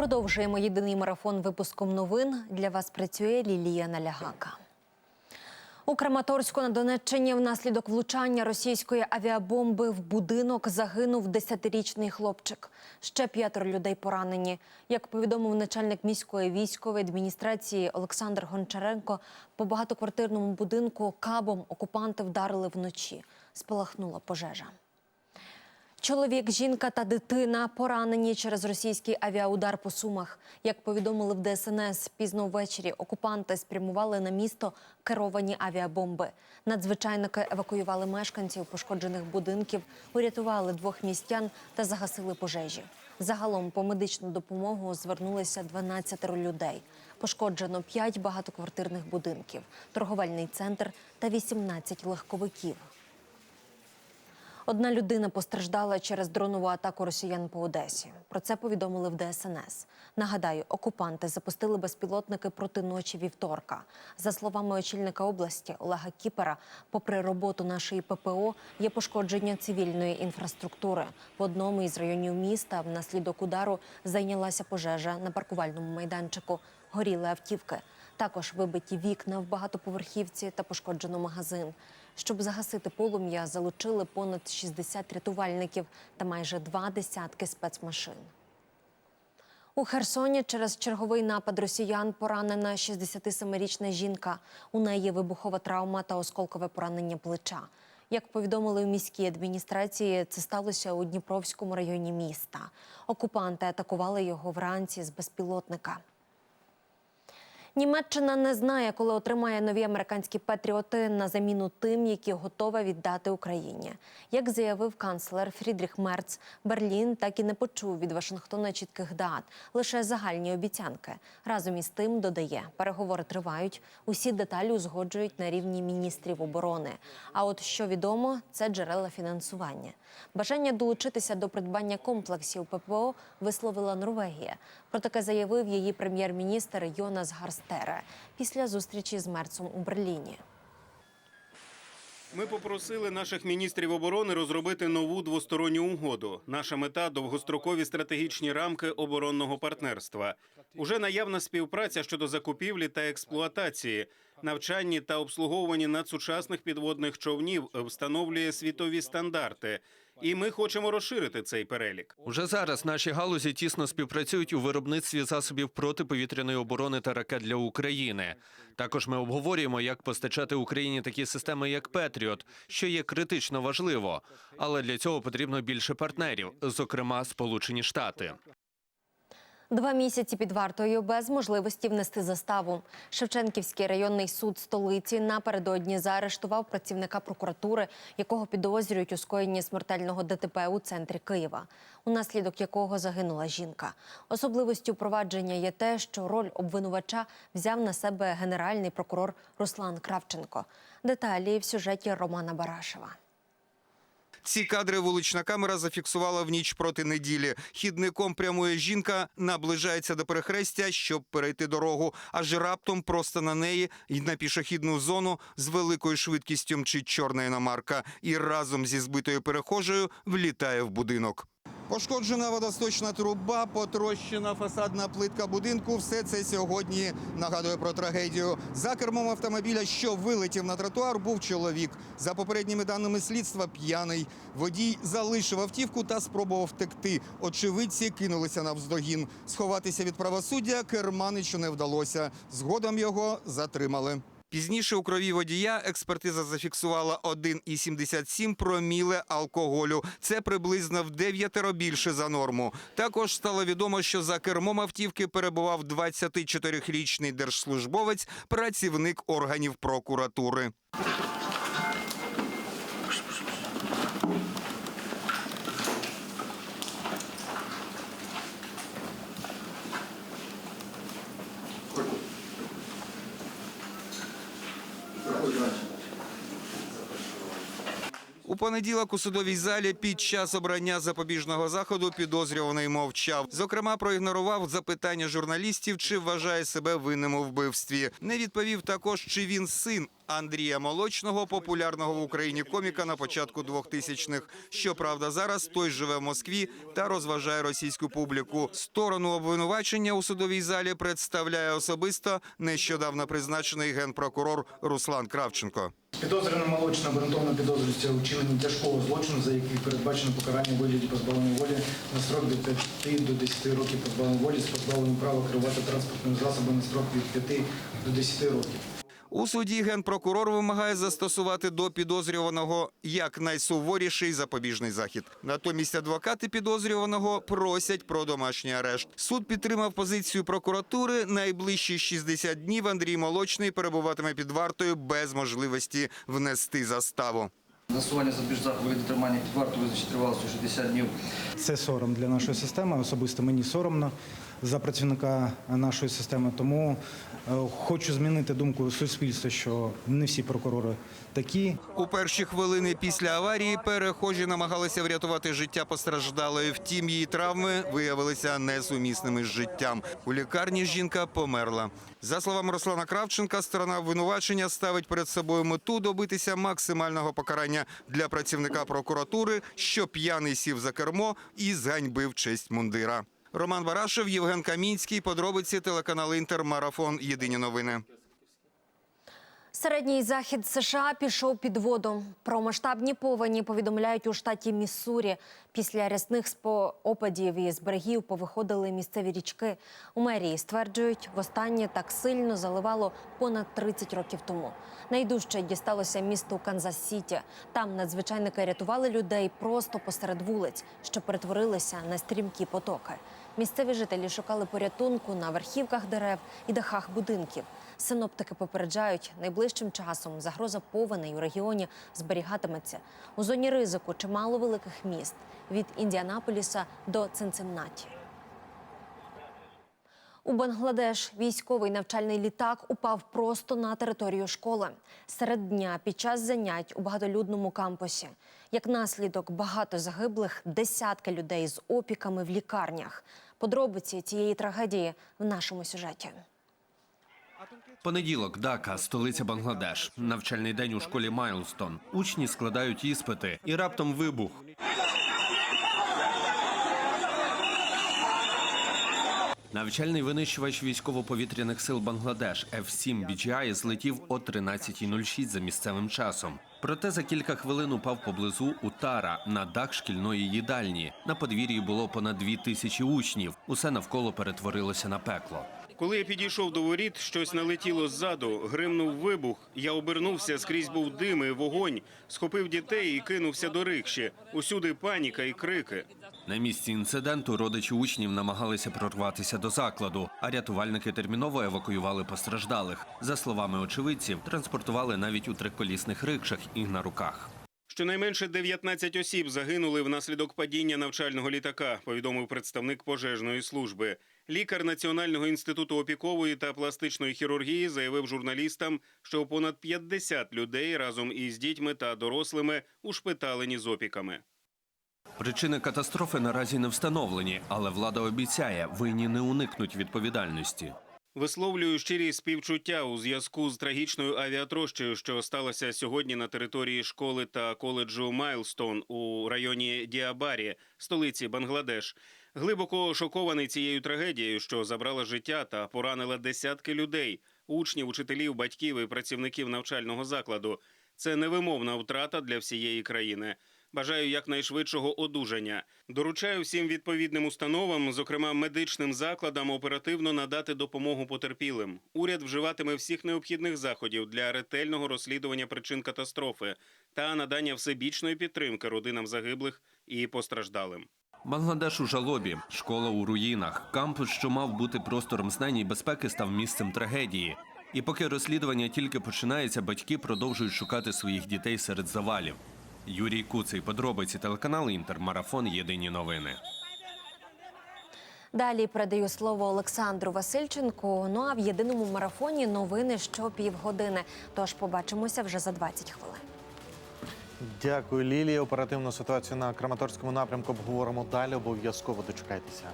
Продовжуємо єдиний марафон випуском новин. Для вас працює Лілія Налягака. У Краматорську на Донеччині внаслідок влучання російської авіабомби в будинок загинув 10-річний хлопчик. Ще п'ятеро людей поранені. Як повідомив начальник міської військової адміністрації Олександр Гончаренко, по багатоквартирному будинку кабом окупанти вдарили вночі. Спалахнула пожежа. Чоловік, жінка та дитина поранені через російський авіаудар по Сумах. Як повідомили в ДСНС, пізно ввечері окупанти спрямували на місто керовані авіабомби. Надзвичайники евакуювали мешканців пошкоджених будинків, урятували двох містян та загасили пожежі. Загалом по медичну допомогу звернулися 12 людей. Пошкоджено 5 багатоквартирних будинків, торговельний центр та 18 легковиків. Одна людина постраждала через дронову атаку росіян по Одесі. Про це повідомили в ДСНС. Нагадаю, окупанти запустили безпілотники проти ночі вівторка. За словами очільника області Олега Кіпера, попри роботу нашої ППО, є пошкодження цивільної інфраструктури. В одному із районів міста внаслідок удару зайнялася пожежа на паркувальному майданчику. Горіли автівки. Також вибиті вікна в багатоповерхівці та пошкоджено магазин. Щоб загасити полум'я, залучили понад 60 рятувальників та майже два десятки спецмашин. У Херсоні через черговий напад росіян поранена 67-річна жінка. У неї вибухова травма та осколкове поранення плеча. Як повідомили в міській адміністрації, це сталося у Дніпровському районі міста. Окупанти атакували його вранці з безпілотника. Німеччина не знає, коли отримає нові американські патріоти на заміну тим, які готова віддати Україні. Як заявив канцлер Фрідріх Мерц, Берлін так і не почув від Вашингтона чітких дат, лише загальні обіцянки. Разом із тим додає, переговори тривають. Усі деталі узгоджують на рівні міністрів оборони. А от що відомо, це джерела фінансування. Бажання долучитися до придбання комплексів ППО висловила Норвегія. Про таке заявив її прем'єр-міністр Йонас Гарстере після зустрічі з Мерцом у Берліні. Ми попросили наших міністрів оборони розробити нову двосторонню угоду. Наша мета довгострокові стратегічні рамки оборонного партнерства. Уже наявна співпраця щодо закупівлі та експлуатації, навчанні та обслуговуванні надсучасних підводних човнів встановлює світові стандарти. І ми хочемо розширити цей перелік. Уже зараз наші галузі тісно співпрацюють у виробництві засобів протиповітряної оборони та ракет для України. Також ми обговорюємо, як постачати Україні такі системи, як Петріот, що є критично важливо. Але для цього потрібно більше партнерів, зокрема Сполучені Штати. Два місяці під вартою без можливості внести заставу. Шевченківський районний суд столиці напередодні заарештував працівника прокуратури, якого підозрюють у скоєнні смертельного ДТП у центрі Києва, унаслідок якого загинула жінка. Особливостю провадження є те, що роль обвинувача взяв на себе генеральний прокурор Руслан Кравченко. Деталі в сюжеті Романа Барашева. Ці кадри вулична камера зафіксувала в ніч проти неділі. Хідником прямує жінка, наближається до перехрестя, щоб перейти дорогу. Аж раптом просто на неї й на пішохідну зону з великою швидкістю мчить чорна іномарка і разом зі збитою перехожею влітає в будинок. Пошкоджена водосточна труба, потрощена фасадна плитка будинку. Все це сьогодні нагадує про трагедію. За кермом автомобіля, що вилетів на тротуар, був чоловік. За попередніми даними слідства, п'яний. Водій залишив автівку та спробував втекти. Очевидці кинулися навздогін. Сховатися від правосуддя керманичу не вдалося. Згодом його затримали. Пізніше у крові водія експертиза зафіксувала 1,77 проміле алкоголю. Це приблизно в дев'ятеро більше за норму. Також стало відомо, що за кермом автівки перебував 24-річний держслужбовець, працівник органів прокуратури. У понеділок у судовій залі під час обрання запобіжного заходу підозрюваний мовчав. Зокрема, проігнорував запитання журналістів, чи вважає себе винним у вбивстві. Не відповів також, чи він син Андрія Молочного, популярного в Україні коміка на початку 2000-х. Щоправда, зараз той живе в Москві та розважає російську публіку. Сторону обвинувачення у судовій залі представляє особисто нещодавно призначений генпрокурор Руслан Кравченко. Підозрюваний молочно обґрунтовано підозрюється у вчиненні тяжкого злочину, за який передбачено покарання вигляді позбавлення волі на строк від 5 до 10 років позбавлення волі з позбавленням права керувати транспортним засобом на строк від 5 до 10 років. У суді генпрокурор вимагає застосувати до підозрюваного як найсуворіший запобіжний захід. Натомість адвокати підозрюваного просять про домашній арешт. Суд підтримав позицію прокуратури. Найближчі 60 днів Андрій Молочний перебуватиме під вартою без можливості внести заставу. Запобіжних заходів від тримання під вартою визначить тривалістю 60 днів Це сором для нашої системи. Особисто мені соромно за працівника нашої системи. Тому е, хочу змінити думку суспільства, що не всі прокурори такі. У перші хвилини після аварії перехожі намагалися врятувати життя постраждалої. Втім, її травми виявилися несумісними з життям. У лікарні жінка померла. За словами Руслана Кравченка, сторона обвинувачення ставить перед собою мету добитися максимального покарання для працівника прокуратури, що п'яний сів за кермо і зганьбив честь мундира. Роман Барашев, Євген Камінський. Подробиці телеканал Інтер. Марафон. Єдині новини. Середній захід США пішов під воду. Про масштабні повені повідомляють у штаті Міссурі. Після рясних опадів із берегів повиходили місцеві річки. У мерії стверджують, востаннє так сильно заливало понад 30 років тому. Найдужче дісталося місту Канзас-Сіті. Там надзвичайники рятували людей просто посеред вулиць, що перетворилися на стрімкі потоки. Місцеві жителі шукали порятунку на верхівках дерев і дахах будинків. Синоптики попереджають, найближчим часом загроза повеней у регіоні зберігатиметься. У зоні ризику чимало великих міст від Індіанаполіса до Цинциннаті. У Бангладеш військовий навчальний літак упав просто на територію школи серед дня під час занять у багатолюдному кампусі. Як наслідок, багато загиблих, десятки людей з опіками в лікарнях. Подробиці цієї трагедії в нашому сюжеті. Понеділок, Дака, столиця Бангладеш. Навчальний день у школі Майлстон. Учні складають іспити, і раптом вибух. Навчальний винищувач військово-повітряних сил Бангладеш F-7 BGI злетів о 13.06 за місцевим часом. Проте за кілька хвилин упав поблизу Утара на дах шкільної їдальні. На подвір'ї було понад дві тисячі учнів. Усе навколо перетворилося на пекло. Коли я підійшов до воріт, щось налетіло ззаду, гримнув вибух. Я обернувся, скрізь був дим і вогонь, схопив дітей і кинувся до рикші. Усюди паніка і крики. На місці інциденту родичі учнів намагалися прорватися до закладу, а рятувальники терміново евакуювали постраждалих. За словами очевидців, транспортували навіть у триколісних рикшах і на руках. Щонайменше 19 осіб загинули внаслідок падіння навчального літака, повідомив представник пожежної служби. Лікар Національного інституту опікової та пластичної хірургії заявив журналістам, що понад 50 людей разом із дітьми та дорослими ушпиталені з опіками. Причини катастрофи наразі не встановлені, але влада обіцяє, винні не уникнуть відповідальності. Висловлюю щирі співчуття у зв'язку з трагічною авіатрощею, що сталося сьогодні на території школи та коледжу Майлстон у районі Діабарі, столиці Бангладеш. Глибоко шокований цією трагедією, що забрала життя та поранила десятки людей, учнів, учителів, батьків і працівників навчального закладу. Це невимовна втрата для всієї країни. Бажаю якнайшвидшого одужання. Доручаю всім відповідним установам, зокрема медичним закладам, оперативно надати допомогу потерпілим. Уряд вживатиме всіх необхідних заходів для ретельного розслідування причин катастрофи та надання всебічної підтримки родинам загиблих і постраждалим. Бангладеш у жалобі, школа у руїнах, кампус, що мав бути простором знань і безпеки, став місцем трагедії. І поки розслідування тільки починається, батьки продовжують шукати своїх дітей серед завалів. Юрій Куций, подробиці телеканал Інтер, марафон. Єдині новини. Далі передаю слово Олександру Васильченку. Ну а в єдиному марафоні новини що півгодини. Тож побачимося вже за 20 хвилин. Дякую, Лілія. Оперативну ситуацію на Краматорському напрямку обговоримо далі. Обов'язково дочекайтеся.